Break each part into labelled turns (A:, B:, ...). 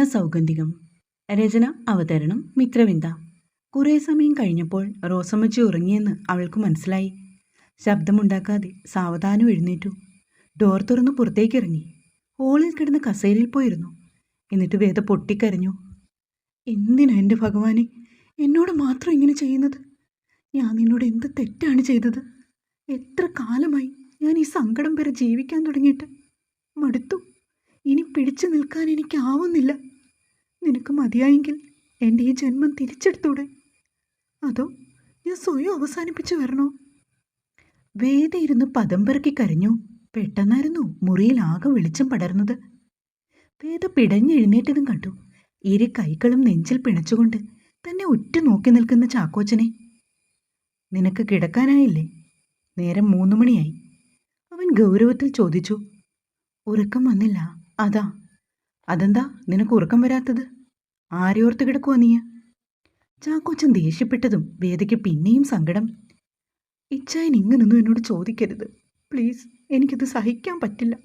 A: വർണസൗഗന്ധികം രചന അവതരണം മിത്രവിന്ദ. കുറേ സമയം കഴിഞ്ഞപ്പോൾ റോസമ്മച്ചി ഉറങ്ങിയെന്ന് അവൾക്ക് മനസ്സിലായി. ശബ്ദമുണ്ടാക്കാതെ സാവധാനം എഴുന്നേറ്റു. ഡോർ തുറന്ന് പുറത്തേക്കിറങ്ങി ഹോളിൽ കിടന്ന് കസേരയിൽ പോയിരുന്നു. എന്നിട്ട് വേദ പൊട്ടിക്കരഞ്ഞു. എന്തിനാ എന്റെ ഭഗവാനെ? എന്നോട് മാത്രം ഇങ്ങനെ ചെയ്യുന്നത്? ഞാൻ നിന്നോട് എന്ത് തെറ്റാണ് ചെയ്തത്? എത്ര കാലമായി ഞാൻ ഈ സങ്കടം വരെ ജീവിക്കാൻ തുടങ്ങിയിട്ട്? മടുത്തു. ഇനി പിടിച്ചു നിൽക്കാൻ എനിക്കാവുന്നില്ല. നിനക്ക് മതിയായെങ്കിൽ എന്റെ ഈ ജന്മം തിരിച്ചെടുത്തൂടെ. അതോ ഞാൻ സ്വയം അവസാനിപ്പിച്ചു വരണോ? വേദ ഇരുന്ന് പദം പെറുക്കി കരഞ്ഞു. പെട്ടെന്നായിരുന്നു മുറിയിൽ ആകെ വെളിച്ചം പടർന്നത്. വേദ പിടഞ്ഞെഴുന്നേറ്റതും കണ്ടു. ഇരു കൈകളും നെഞ്ചിൽ പിണച്ചുകൊണ്ട് തന്നെ ഉറ്റു നോക്കി നിൽക്കുന്ന ചാക്കോച്ചനെ. നിനക്ക് കിടക്കാനായില്ലേ? നേരം മൂന്ന് മണിയായി. അവൻ ഗൗരവത്തിൽ ചോദിച്ചു. ഉറക്കം വന്നില്ല. അതാ. അതെന്താ? നിനക്ക് ഉറക്കം വരാത്തത്? ആരെയോർത്ത് കിടക്കുവാ നീ ചാക്കോച്ചൻ ദേഷ്യപ്പെട്ടതും വേദയ്ക്ക് പിന്നെയും സങ്കടം. ഇച്ചായൻ ഇങ്ങനൊന്നും എന്നോട് ചോദിക്കരുത്. പ്ലീസ് എനിക്കിത് സഹിക്കാൻ പറ്റില്ല.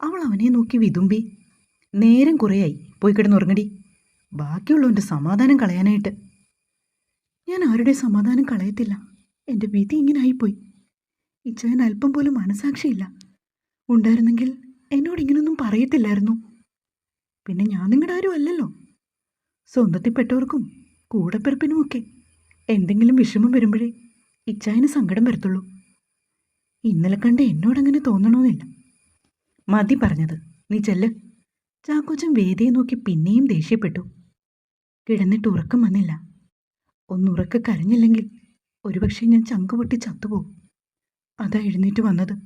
A: അവൾ അവനെ നോക്കി വിതുമ്പി നേരം കുറേയായി പോയി കിടന്നുറങ്ങടി. ബാക്കിയുള്ളവന്റെ സമാധാനം കളയാനായിട്ട്. ഞാൻ ആരുടെ സമാധാനം കളയത്തില്ല. എന്റെ വിധി ഇങ്ങനെ ആയിപ്പോയി ഇച്ചായൻ അല്പം പോലും മനസാക്ഷിയില്ല. ഉണ്ടായിരുന്നെങ്കിൽ എന്നോട് ഇങ്ങനൊന്നും പറയത്തില്ലായിരുന്നു. പിന്നെ ഞാൻ നിങ്ങളുടെ ആരും അല്ലല്ലോ. സ്വന്തത്തിൽപ്പെട്ടവർക്കും കൂടെപ്പിറപ്പിനുമൊക്കെ എന്തെങ്കിലും വിഷമം വരുമ്പോഴേ ഇച്ചായന് സങ്കടം വരത്തുള്ളൂ. ഇന്നലെ കണ്ട് എന്നോടങ്ങനെ തോന്നണമെന്നില്ല മതി പറഞ്ഞത്. നീ ചെല്ല്. ചാക്കോച്ചൻ വേദിയെ നോക്കി പിന്നെയും ദേഷ്യപ്പെട്ടു. കിടന്നിട്ട് ഉറക്കം വന്നില്ല. ഒന്നുറക്ക കരഞ്ഞില്ലെങ്കിൽ ഒരുപക്ഷെ ഞാൻ ചങ്ക് പൊട്ടി ചത്തുപോകും. അതാ എഴുന്നേറ്റ് വന്നത്.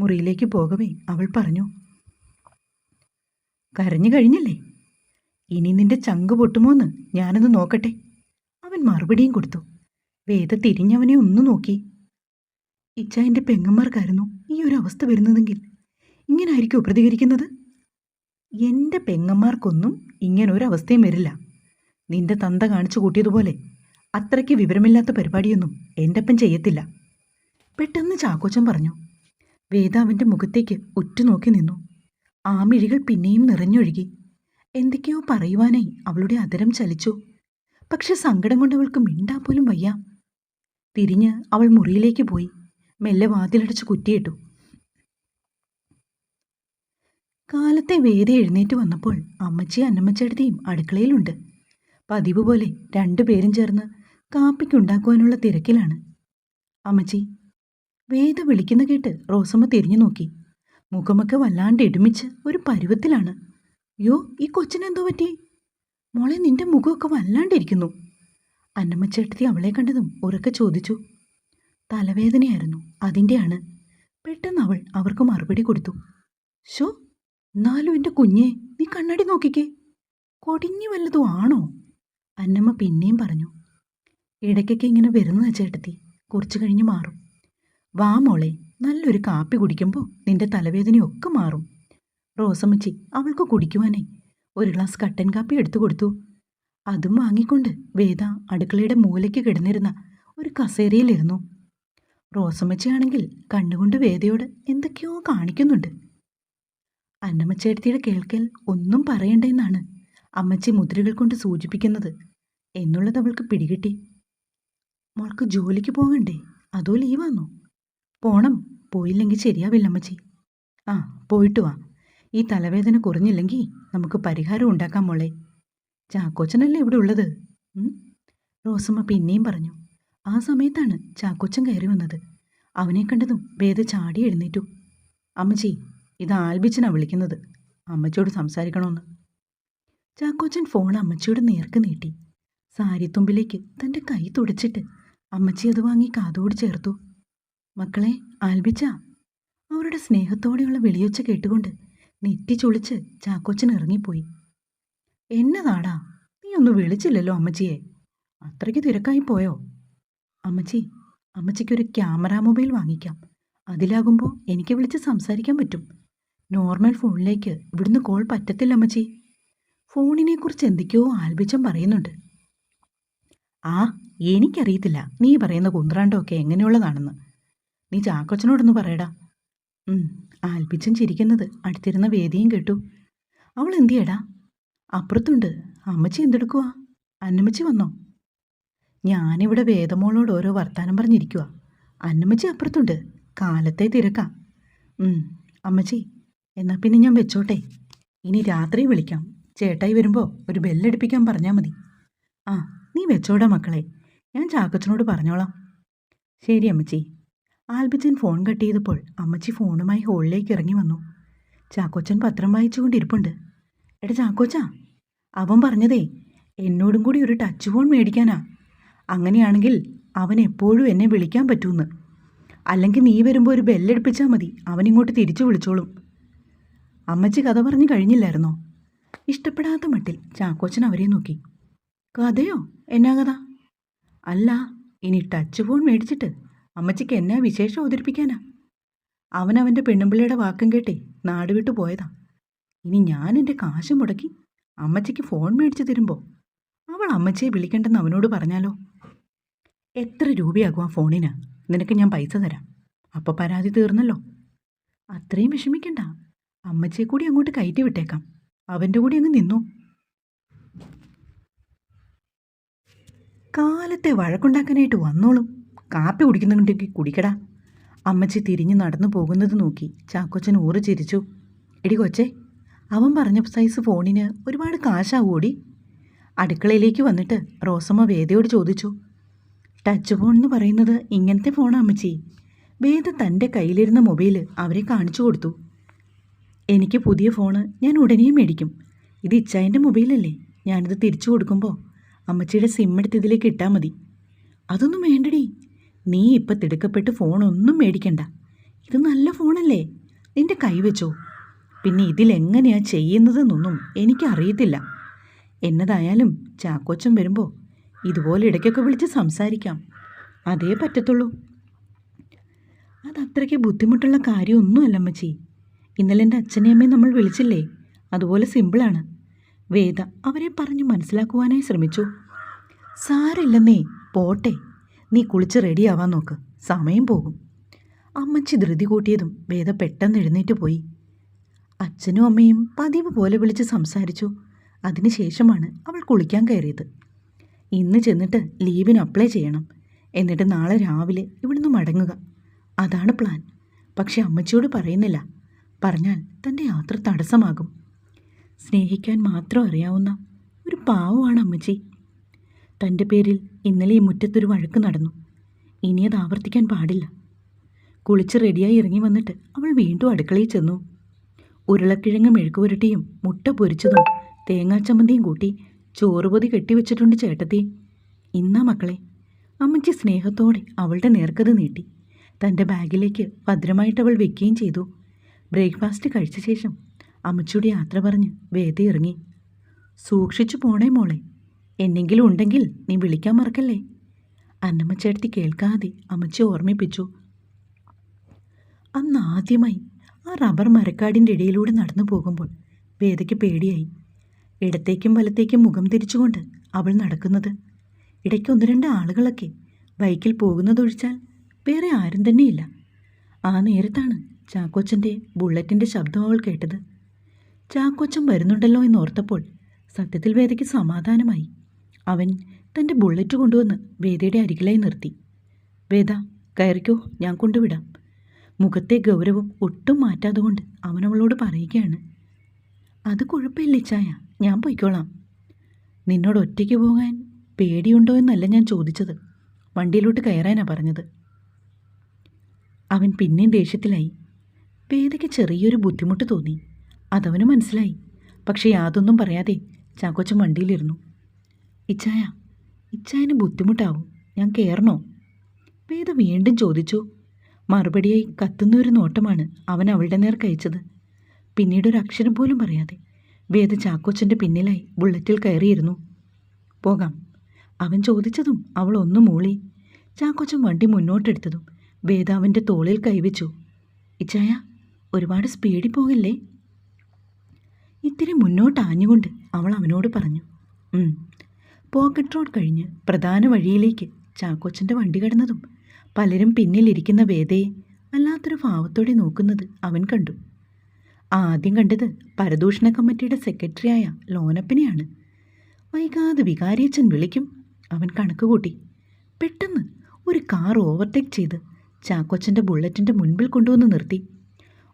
A: മുറിയിലേക്ക് പോകവേ അവൾ പറഞ്ഞു. കരഞ്ഞു കഴിഞ്ഞല്ലേ? ഇനി നിന്റെ ചങ്ക് പൊട്ടുമോന്ന് ഞാനൊന്ന് നോക്കട്ടെ. അവൻ മറുപടിയും കൊടുത്തു. വേദ തിരിഞ്ഞവനെ ഒന്ന് നോക്കി. ഇച്ച എന്റെ പെങ്ങന്മാർക്കായിരുന്നു ഈ ഒരു അവസ്ഥ വരുന്നതെങ്കിൽ ഇങ്ങനായിരിക്കും പ്രതികരിക്കുന്നത്? എന്റെ പെങ്ങന്മാർക്കൊന്നും ഇങ്ങനെ ഒരു അവസ്ഥയും വരില്ല. നിന്റെ തന്ത കാണിച്ചു കൂട്ടിയതുപോലെ അത്രയ്ക്ക് വിവരമില്ലാത്ത പരിപാടിയൊന്നും എന്റെ അപ്പൻ ചെയ്യത്തില്ല. പെട്ടെന്ന് ചാക്കോച്ചൻ പറഞ്ഞു. വേദ അവന്റെ മുഖത്തേക്ക് ഉറ്റുനോക്കി നിന്നു. ആമിഴികൾ മിഴികൾ പിന്നെയും നിറഞ്ഞൊഴുകി. എന്തൊക്കെയോ പറയുവാനായി അവളുടെ അതരം ചലിച്ചു. പക്ഷെ സങ്കടം കൊണ്ട് അവൾക്ക് മിണ്ടാൻ പോലും വയ്യ. തിരിഞ്ഞ് അവൾ മുറിയിലേക്ക് പോയി. മെല്ലെ വാതിലടച്ച് കുറ്റിയിട്ടു. കാലത്തെ വേദ എഴുന്നേറ്റ് വന്നപ്പോൾ അമ്മച്ചി അന്നമ്മച്ചടുത്തെയും അടുക്കളയിലുണ്ട്. പതിവ് പോലെ രണ്ടുപേരും ചേർന്ന് കാപ്പിക്കുണ്ടാക്കുവാനുള്ള തിരക്കിലാണ്. അമ്മച്ചി വേദ വിളിക്കുന്ന കേട്ട് റോസമ്മ തിരിഞ്ഞു നോക്കി. മുഖമൊക്കെ വല്ലാണ്ട് ഇടുമിച്ച് ഒരു പരുവത്തിലാണ്. യോ ഈ കൊച്ചിനെന്തോ പറ്റി? മോളെ നിന്റെ മുഖമൊക്കെ വല്ലാണ്ടിരിക്കുന്നു. അന്നമ്മ ചേട്ടത്തി അവളെ കണ്ടതും ഉറക്കെ ചോദിച്ചു. തലവേദനയായിരുന്നു അതിന്റെയാണ് പെട്ടെന്ന് അവൾ അവർക്ക് മറുപടി കൊടുത്തു. ഷോ എന്നാലും എന്റെ കുഞ്ഞെ നീ കണ്ണടി നോക്കിക്കേ. കൊടിഞ്ഞു വല്ലതും ആണോ? അന്നമ്മ പിന്നെയും പറഞ്ഞു. ഇടയ്ക്കൊക്കെ ഇങ്ങനെ വരുന്നതാ ചേട്ടത്തി കുറച്ചു കഴിഞ്ഞ് മാറും. വാ മോളെ നല്ലൊരു കാപ്പി കുടിക്കുമ്പോൾ നിന്റെ തലവേദനയൊക്കെ മാറും. റോസമ്മച്ചി അവൾക്ക് കുടിക്കുവാനേ ഒരു ഗ്ലാസ് കട്ടൻ കാപ്പി എടുത്തു കൊടുത്തു. അതും വാങ്ങിക്കൊണ്ട് വേദ അടുക്കളയുടെ മൂലയ്ക്ക് കിടന്നിരുന്ന ഒരു കസേരയിലിരുന്നു. റോസമ്മച്ചിയാണെങ്കിൽ കണ്ണുകൊണ്ട് വേദയോട് എന്തൊക്കെയോ കാണിക്കുന്നുണ്ട്. അന്നമ്മച്ചേട്ടത്തിയുടെ കേൾക്കൽ ഒന്നും പറയണ്ടെന്നാണ് അമ്മച്ചി മുദ്രകൾ കൊണ്ട് സൂചിപ്പിക്കുന്നത് എന്നുള്ളത് അവൾക്ക് പിടികിട്ടി. മോൾക്ക് ജോലിക്ക് പോകണ്ടേ? അതോ ലീവാന്നോ? പോണം. പോയില്ലെങ്കിൽ ശരിയാവില്ല അമ്മച്ചി ആ പോയിട്ട് വാ. ഈ തലവേദന കുറഞ്ഞില്ലെങ്കിൽ നമുക്ക് പരിഹാരം ഉണ്ടാക്കാം മോളെ. ചാക്കോച്ചനല്ലേ ഇവിടെ ഉള്ളത്? റോസമ്മ പിന്നെയും പറഞ്ഞു. ആ സമയത്താണ് ചാക്കോച്ചൻ കയറി വന്നത്. അവനെ കണ്ടതും വേദ ചാടി എഴുന്നേറ്റു. അമ്മച്ചി ഇത് ആൽബിച്ചനാണ് വിളിക്കുന്നത്. അമ്മച്ചിയോട് സംസാരിക്കണമെന്ന് ചാക്കോച്ചൻ ഫോൺ അമ്മച്ചിയുടെ നേർക്ക് നീട്ടി. സാരിത്തുമ്പിലേക്ക് തന്റെ കൈ തുടച്ചിട്ട് അമ്മച്ചി അത് വാങ്ങി കാതോട് ചേർത്തു. മക്കളെ ആൽബിച്ച. അവരുടെ സ്നേഹത്തോടെയുള്ള വിളിയൊച്ച കേട്ടുകൊണ്ട് നെറ്റി ചുളിച്ച് ചാക്കോച്ചൻ ഇറങ്ങിപ്പോയി. എന്നതാടാ? നീ ഒന്ന് വിളിച്ചില്ലല്ലോ അമ്മച്ചിയെ. അത്രയ്ക്ക് തിരക്കായി പോയോ? അമ്മച്ചി അമ്മച്ചിക്കൊരു ക്യാമറ മൊബൈൽ വാങ്ങിക്കാം. അതിലാകുമ്പോൾ എനിക്ക് വിളിച്ച് സംസാരിക്കാൻ പറ്റും. നോർമൽ ഫോണിലേക്ക് ഇവിടുന്ന് കോൾ പറ്റത്തില്ല അമ്മച്ചി. ഫോണിനെക്കുറിച്ച് എന്തൊക്കെയോ ആൽബിച്ചം പറയുന്നുണ്ട്. ആ എനിക്കറിയത്തില്ല. നീ പറയുന്ന കുന്ത്രാണ്ടമൊക്കെ എങ്ങനെയുള്ളതാണെന്ന്. നീ ചാക്കോച്ചനോടൊന്ന് പറയടാ. ഉം, ആൽബിച്ചൻ ചിരിക്കുന്നത് അടുത്തിരുന്ന വേദിയും കേട്ടു. അവൾ എന്തിയടാ? അപ്പുറത്തുണ്ട്. അമ്മച്ചി എന്തെടുക്കുക അന്നമ്മച്ചി വന്നോ? ഞാനിവിടെ വേദമോളോട് ഓരോ വർത്താനം പറഞ്ഞിരിക്കുക അന്നമ്മച്ചി അപ്പുറത്തുണ്ട്. കാലത്തെ തിരക്കാം. അമ്മച്ചി എന്നാൽ പിന്നെ ഞാൻ വെച്ചോട്ടെ. ഇനി രാത്രി വിളിക്കാം. ചേട്ടായി വരുമ്പോൾ ഒരു ബെല്ലടിപ്പിക്കാൻ പറഞ്ഞാൽ മതി. ആ നീ വെച്ചോടാ മക്കളെ. ഞാൻ ചാക്കച്ചനോട് പറഞ്ഞോളാം. ശരി അമ്മച്ചി. ആൽബിച്ചൻ ഫോൺ കട്ട് ചെയ്തപ്പോൾ അമ്മച്ചി ഫോണുമായി ഹോളിലേക്ക് ഇറങ്ങി വന്നു. ചാക്കോച്ചൻ പത്രം വായിച്ചുകൊണ്ടിരിപ്പുണ്ട്. എടാ ചാക്കോച്ച അവൻ പറഞ്ഞതേ എന്നോടും കൂടി ഒരു ടച്ച് ഫോൺ മേടിക്കാനാ. അങ്ങനെയാണെങ്കിൽ അവൻ എപ്പോഴും എന്നെ വിളിക്കാൻ പറ്റൂന്ന്. അല്ലെങ്കിൽ നീ വരുമ്പോൾ ഒരു ബെല്ലടിപ്പിച്ചാൽ മതി അവനിങ്ങോട്ട് തിരിച്ചു വിളിച്ചോളും. അമ്മച്ചി കഥ പറഞ്ഞു കഴിഞ്ഞില്ലായിരുന്നോ? ഇഷ്ടപ്പെടാത്ത മട്ടിൽ ചാക്കോച്ചൻ അവരെ നോക്കി. കഥയോ? എന്നാ കഥ? അല്ല ഇനി ടച്ച് ഫോൺ മേടിച്ചിട്ട് അമ്മച്ചിക്ക് എന്നാ വിശേഷം അവതരിപ്പിക്കാനാ? അവൻ അവന്റെ പെണ്ണുമ്പിള്ളയുടെ വാക്കും കേട്ടേ നാട് വിട്ടു പോയതാ. ഇനി ഞാൻ എന്റെ കാശ് മുടക്കി അമ്മച്ചിക്ക് ഫോൺ മേടിച്ചു തരുമ്പോൾ അവൾ അമ്മച്ചിയെ വിളിക്കണ്ടെന്ന് അവനോട് പറഞ്ഞാലോ? എത്ര രൂപയാകും ആ ഫോണിന്? നിനക്ക് ഞാൻ പൈസ തരാം. അപ്പോൾ പരാതി തീർന്നല്ലോ. അത്രയും വിഷമിക്കണ്ട. അമ്മച്ചിയെ കൂടി അങ്ങോട്ട് കയറ്റി വിട്ടേക്കാം. അവന്റെ കൂടി അങ്ങ് നിന്നു? കാലത്തെ വഴക്കുണ്ടാക്കാനായിട്ട് വന്നോളും. കാപ്പി കുടിക്കുന്നുണ്ടെങ്കിൽ കുടിക്കടാ. അമ്മച്ചി തിരിഞ്ഞ് നടന്നു പോകുന്നത് നോക്കി ചാക്കോച്ചൻ ഊറ് ചിരിച്ചു. എടി കൊച്ചേ അവൻ പറഞ്ഞ സൈസ് ഫോണിന് ഒരുപാട് കാശാവൂടി? അടുക്കളയിലേക്ക് വന്നിട്ട് റോസമ്മ വേദയോട് ചോദിച്ചു. ടച്ച് ഫോൺ എന്ന് പറയുന്നത് ഇങ്ങനത്തെ ഫോണാ അമ്മച്ചി. വേദ തന്റെ കയ്യിലിരുന്ന മൊബൈൽ അവരെ കാണിച്ചു കൊടുത്തു. എനിക്ക് പുതിയ ഫോണ് ഞാൻ ഉടനെ മേടിക്കും. ഇത് ഇച്ചായന്റെ മൊബൈലല്ലേ? ഞാനിത് തിരിച്ചു കൊടുക്കുമ്പോൾ അമ്മച്ചിയുടെ സിം എടുത്ത് ഇതിലേക്ക് ഇട്ടാൽ മതി. അതൊന്നും നീ ഇപ്പം തിടുക്കപ്പെട്ട് ഫോണൊന്നും മേടിക്കണ്ട. ഇത് നല്ല ഫോണല്ലേ? നിന്റെ കൈവച്ചോ പിന്നെ ഇതിലെങ്ങനെയാ ചെയ്യുന്നതെന്നൊന്നും എനിക്കറിയത്തില്ല. എന്നതായാലും ചാക്കോച്ചൻ വരുമ്പോൾ ഇതുപോലെ ഇടയ്ക്കൊക്കെ വിളിച്ച് സംസാരിക്കാം. അതേ പറ്റത്തുള്ളൂ. അതത്രയ്ക്ക് ബുദ്ധിമുട്ടുള്ള കാര്യമൊന്നുമല്ല അമ്മച്ചി. ഇന്നലെ എന്റെ അച്ഛനെയും നമ്മൾ വിളിച്ചില്ലേ? അതുപോലെ സിമ്പിളാണ്. വേദ അവരെ പറഞ്ഞ് മനസ്സിലാക്കുവാനായി ശ്രമിച്ചു. സാരില്ലെന്നേ പോട്ടെ. നീ കുളിച്ച് റെഡിയാവാൻ നോക്ക്. സമയം പോകും. അമ്മച്ചി ധൃതി കൂട്ടിയതും വേദ പെട്ടെന്ന് എഴുന്നേറ്റ് പോയി. അച്ഛനും അമ്മയും പതിവ് പോലെ വിളിച്ച് സംസാരിച്ചു. അതിനുശേഷമാണ് അവൾ കുളിക്കാൻ കയറിയത്. ഇന്ന് ചെന്നിട്ട് ലീവിന് അപ്ലൈ ചെയ്യണം. എന്നിട്ട് നാളെ രാവിലെ ഇവിടുന്ന് മടങ്ങുക. അതാണ് പ്ലാൻ. പക്ഷെ അമ്മച്ചിയോട് പറയുന്നില്ല. പറഞ്ഞാൽ തന്റെ യാത്ര തടസ്സമാകും. സ്നേഹിക്കാൻ മാത്രം അറിയാവുന്ന ഒരു പാവമാണ് അമ്മച്ചി. തന്റെ പേരിൽ ഇന്നലെ ഈ മുറ്റത്തൊരു വഴക്ക് നടന്നു. ഇനി അത് ആവർത്തിക്കാൻ പാടില്ല. കുളിച്ച് റെഡിയായി ഇറങ്ങി വന്നിട്ട് അവൾ വീണ്ടും അടുക്കളയിൽ ചെന്നു. ഉരുളക്കിഴങ്ങ് മെഴുക്കുപുരട്ടിയും മുട്ട പൊരിച്ചതും തേങ്ങാച്ചമ്മന്തിയും കൂട്ടി ചോറുപൊതി കെട്ടിവെച്ചിട്ടുണ്ട് ചേട്ടത്തി. ഇന്നാ മക്കളെ. അമ്മച്ചി സ്നേഹത്തോടെ അവളുടെ നേർക്കത് നീട്ടി. തന്റെ ബാഗിലേക്ക് ഭദ്രമായിട്ട് അവൾ വെക്കുകയും ചെയ്തു. ബ്രേക്ക്ഫാസ്റ്റ് കഴിച്ച ശേഷം അമ്മച്ചിയുടെ യാത്ര പറഞ്ഞ് വേദ ഇറങ്ങി. സൂക്ഷിച്ചു പോണേ മോളെ. എന്നെങ്കിലും ഉണ്ടെങ്കിൽ നീ വിളിക്കാൻ മറക്കല്ലേ? അന്നമ്മ ചേട്ടത്തി കേൾക്കാതെ അമ്മച്ചി ഓർമ്മിപ്പിച്ചു. അന്ന് ആദ്യമായി ആ റബ്ബർ മരക്കാടിന്റെ ഇടയിലൂടെ നടന്നു പോകുമ്പോൾ വേദയ്ക്ക് പേടിയായി. ഇടത്തേക്കും വലത്തേക്കും മുഖം തിരിച്ചുകൊണ്ട് അവൾ നടക്കുന്നത്. ഇടയ്ക്ക് ഒന്ന് രണ്ട് ആളുകളൊക്കെ ബൈക്കിൽ പോകുന്നതൊഴിച്ചാൽ വേറെ ആരും തന്നെയില്ല. ആ നേരത്താണ് ചാക്കോച്ചന്റെ ബുള്ളറ്റിന്റെ ശബ്ദം അവൾ കേട്ടത്. ചാക്കോച്ചൻ വരുന്നുണ്ടല്ലോ എന്നോർത്തപ്പോൾ സത്യത്തിൽ വേദയ്ക്ക് സമാധാനമായി. അവൻ തന്റെ ബുള്ളറ്റ് കൊണ്ടുവന്ന് വേദയുടെ അരികിലായി നിർത്തി. വേദ കയറിക്കോ ഞാൻ കൊണ്ടുവിടാം. മുഖത്തെ ഗൗരവം ഒട്ടും മാറ്റാതെ കൊണ്ട് അവനവളോട് പറയുകയാണ്. അത് കുഴപ്പമില്ല ചായ? ഞാൻ പൊയ്ക്കോളാം. നിന്നോട് ഒറ്റയ്ക്ക് പോകാൻ പേടിയുണ്ടോ എന്നല്ല ഞാൻ ചോദിച്ചത്. വണ്ടിയിലോട്ട് കയറാനാ പറഞ്ഞത്. അവൻ പിന്നെയും ദേഷ്യത്തിലായി. വേദയ്ക്ക് ചെറിയൊരു ബുദ്ധിമുട്ട് തോന്നി. അതവന് മനസ്സിലായി. പക്ഷേ യാതൊന്നും പറയാതെ ചാക്കോച്ചൻ വണ്ടിയിലിരുന്നു. ഇച്ചായ ഇച്ചായന് ബുദ്ധിമുട്ടാവും. ഞാൻ കയറണോ വേദ വീണ്ടും ചോദിച്ചു. മറുപടിയായി കത്തുന്ന ഒരു നോട്ടമാണ് അവൻ അവളുടെ നേർ കഴിച്ചത്. പിന്നീട് ഒരു അക്ഷരം പോലും പറയാതെ വേദ ചാക്കോച്ചന്റെ പിന്നിലായി ബുള്ളറ്റിൽ കയറിയിരുന്നു. പോകാം. അവൻ ചോദിച്ചതും അവൾ ഒന്ന് മൂളി. ചാക്കോച്ചൻ വണ്ടി മുന്നോട്ടെടുത്തതും വേദ അവന്റെ തോളിൽ കൈവച്ചു. ഇച്ചായ ഒരുപാട് സ്പീഡിൽ പോകല്ലേ? ഇത്തിരി മുന്നോട്ട് ആഞ്ഞുകൊണ്ട് അവൾ അവനോട് പറഞ്ഞു. പോക്കറ്റ് റോഡ് കഴിഞ്ഞ് പ്രധാന വഴിയിലേക്ക് ചാക്കോച്ചന്റെ വണ്ടി കടന്നതും പലരും പിന്നിലിരിക്കുന്ന വേദയെ വല്ലാത്തൊരു ഭാവത്തോടെ നോക്കുന്നത് അവൻ കണ്ടു. ആദ്യം കണ്ടത് പരദൂഷണ കമ്മിറ്റിയുടെ സെക്രട്ടറിയായ ലോനപ്പനെയാണ്. വൈകാതെ വികാരിയച്ഛൻ വിളിക്കും. അവൻ കണക്ക് കൂട്ടി പെട്ടെന്ന് ഒരു കാർ ഓവർടേക്ക് ചെയ്ത് ചാക്കോച്ചന്റെ ബുള്ളറ്റിന്റെ മുൻപിൽ കൊണ്ടുവന്ന് നിർത്തി.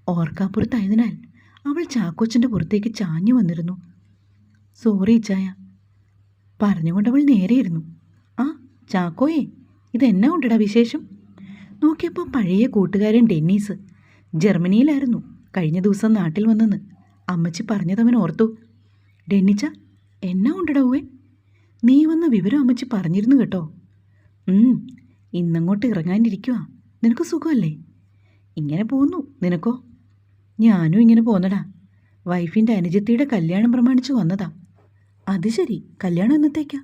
A: ഓർക്കാപ്പുറത്തായതിനാൽ അവൾ ചാക്കോച്ചന്റെ പുറത്തേക്ക് ചാഞ്ഞു വന്നിരുന്നു. സോറി ചായ പറഞ്ഞുകൊണ്ട് അവൾ നേരെയിരുന്നു ആ ചാക്കോയെ ഇതെന്നാ ഉണ്ടടാ വിശേഷം? നോക്കിയപ്പോൾ പഴയ കൂട്ടുകാരൻ ഡെന്നീസ് ജർമ്മനിയിലായിരുന്നു കഴിഞ്ഞ ദിവസം നാട്ടിൽ വന്നെന്ന്. അമ്മച്ചി പറഞ്ഞതവൻ ഓർത്തു. ഡെന്നിച്ച എന്നാ ഉണ്ടടാവേ നീ വന്ന വിവരം അമ്മച്ചി പറഞ്ഞിരുന്നു കേട്ടോ. ഇന്നങ്ങോട്ട് ഇറങ്ങാനിരിക്കുക നിനക്ക് സുഖമല്ലേ? ഇങ്ങനെ പോന്നു നിനക്കോ? ഞാനും ഇങ്ങനെ പോന്നടാ. വൈഫിന്റെ അനുജത്തിയുടെ കല്യാണം പ്രമാണിച്ച് വന്നതാ. അത് ശരി. കല്യാണം എന്നത്തേക്കാ?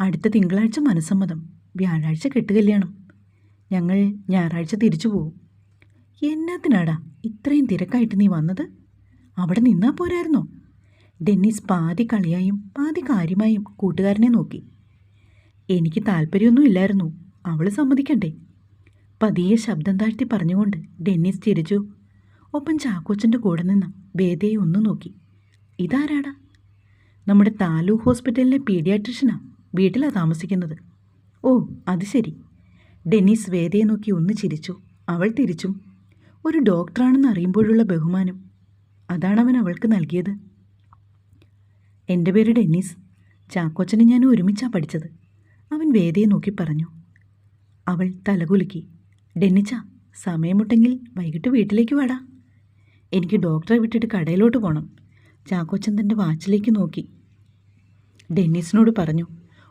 A: അടുത്ത തിങ്കളാഴ്ച മനസ്സമ്മതം. വ്യാഴാഴ്ച കെട്ട് കല്യാണം ഞങ്ങൾ ഞായറാഴ്ച തിരിച്ചു പോവും. എന്നാത്തിനാടാ ഇത്രയും തിരക്കായിട്ട് നീ വന്നത്? അവിടെ നിന്നാ പോരായിരുന്നോ? ഡെന്നിസ് പാതി കളിയായും പാതി കാര്യമായും കൂട്ടുകാരനെ നോക്കി. എനിക്ക് താല്പര്യമൊന്നും ഇല്ലായിരുന്നു. അവൾ സമ്മതിക്കണ്ടേ? പതിയെ ശബ്ദം താഴ്ത്തി പറഞ്ഞുകൊണ്ട് ഡെന്നിസ് തിരിച്ചു ഒപ്പം ചാക്കോച്ചന്റെ കൂടെ നിന്ന് വേദയെ ഒന്ന് നോക്കി. ഇതാരാടാ? നമ്മുടെ താലൂക്ക് ഹോസ്പിറ്റലിലെ പീഡിയാട്രിഷ്യനാണ് വീട്ടിലാണ് താമസിക്കുന്നത്. ഓ അത് ശരി. ഡെന്നിസ് വേദയെ നോക്കി ഒന്ന് ചിരിച്ചു. അവൾ തിരിച്ചും ഒരു ഡോക്ടറാണെന്ന് അറിയുമ്പോഴുള്ള ബഹുമാനം. അതാണ് അതാണവൻ അവൾക്ക് നൽകിയത്. എന്റെ പേര് ഡെന്നിസ്. ചാക്കോച്ചനെ ഞാൻ ഒരുമിച്ചാണ് പഠിച്ചത്. അവൻ വേദയെ നോക്കി പറഞ്ഞു. അവൾ തലകുലുക്കി. ഡെന്നിച്ച സമയമുട്ടെങ്കിൽ വൈകിട്ട് വീട്ടിലേക്ക് വാടാ. എനിക്ക് ഡോക്ടറെ വിട്ടിട്ട് കടയിലോട്ട് പോകണം ചാക്കോച്ചൻ തന്റെ വാച്ചിലേക്ക് നോക്കി. ഡെന്നിസിനോട് പറഞ്ഞു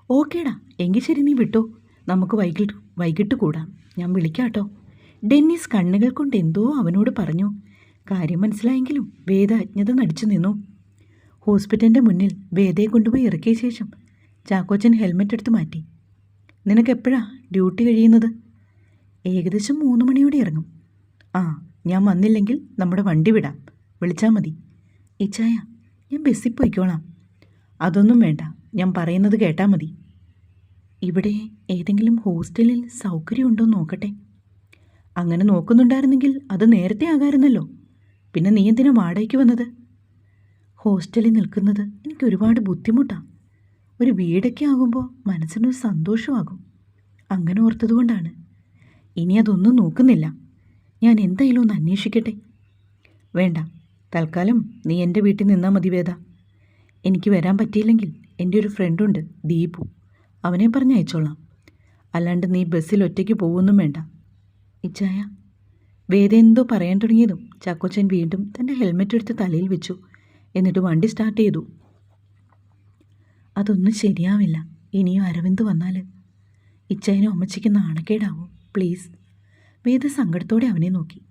A: ഓക്കേടാ എങ്കിൽ ശരി നീ വിട്ടോ. നമുക്ക് വൈകിട്ട് വൈകിട്ട് കൂടാം. ഞാൻ വിളിക്കാട്ടോ. ഡെന്നീസ് കണ്ണുകൾ കൊണ്ട് എന്തോ അവനോട് പറഞ്ഞു. കാര്യം മനസ്സിലായെങ്കിലും വേദ അജ്ഞത നടിച്ചു നിന്നു. ഹോസ്പിറ്റലിന്റെ മുന്നിൽ വേദയെ കൊണ്ടുപോയി ഇറക്കിയ ശേഷം ചാക്കോച്ചൻ ഹെൽമെറ്റ് എടുത്ത് മാറ്റി. നിനക്ക് എപ്പോഴാ ഡ്യൂട്ടി കഴിയുന്നത്? ഏകദേശം മൂന്ന് മണിയോടെ ഇറങ്ങും. ആ ഞാൻ വന്നില്ലെങ്കിൽ നമ്മുടെ വണ്ടി വിടാം. വിളിച്ചാൽ മതി. ഇച്ചായ ഞാൻ ബസ്സിൽ പോയിക്കോളാം. അതൊന്നും വേണ്ട ഞാൻ പറയുന്നത് കേട്ടാൽ മതി. ഇവിടെ ഏതെങ്കിലും ഹോസ്റ്റലിൽ സൗകര്യമുണ്ടോ നോക്കട്ടെ. അങ്ങനെ നോക്കുന്നുണ്ടായിരുന്നെങ്കിൽ അത് നേരത്തെ ആകാമായിരുന്നല്ലോ. പിന്നെ നീ എന്തിനാ വാടകയ്ക്ക് വന്നത്? ഹോസ്റ്റലിൽ നിൽക്കുന്നത് എനിക്ക് ഒരുപാട് ബുദ്ധിമുട്ടാണ് ഒരു വീടൊക്കെ ആകുമ്പോൾ മനസ്സിനൊരു സന്തോഷമാകും. അങ്ങനെ ഓർത്തതുകൊണ്ടാണ്. ഇനി അതൊന്നും നോക്കുന്നില്ല. ഞാൻ എന്തായാലും ഒന്ന് അന്വേഷിക്കട്ടെ. വേണ്ട തൽക്കാലം നീ എന്റെ വീട്ടിൽ നിന്നാൽ മതി വേദ. എനിക്ക് വരാൻ പറ്റിയില്ലെങ്കിൽ എന്റെ ഒരു ഫ്രണ്ടുണ്ട് ദീപു. അവനെ പറഞ്ഞ് അയച്ചോളാം. അല്ലാണ്ട് നീ ബസ്സിൽ ഒറ്റയ്ക്ക് പോവൊന്നും വേണ്ട. ഇച്ചായ വേദ എന്തോ പറയാൻ തുടങ്ങിയതും ചാക്കോച്ചൻ വീണ്ടും തന്റെ ഹെൽമെറ്റ് എടുത്ത് തലയിൽ വെച്ചു. എന്നിട്ട് വണ്ടി സ്റ്റാർട്ട് ചെയ്തു. അതൊന്നും ശരിയാവില്ല. ഇനിയും അരവിന്ദ് വന്നാൽ ഇച്ചായനെ അമ്മച്ചിക്ക് നാണക്കേടാവും. പ്ലീസ്. വേദ സങ്കടത്തോടെ അവനെ നോക്കി.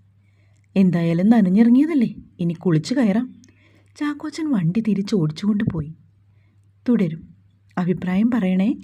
A: എന്തായാലും നനഞ്ഞിറങ്ങിയതല്ലേ? ഇനി കുളിച്ചു കയറാം. ചാക്കോച്ചൻ വണ്ടി തിരിച്ച് ഓടിച്ചുകൊണ്ട് പോയി. തുടരും. അഭിപ്രായം പറയണേ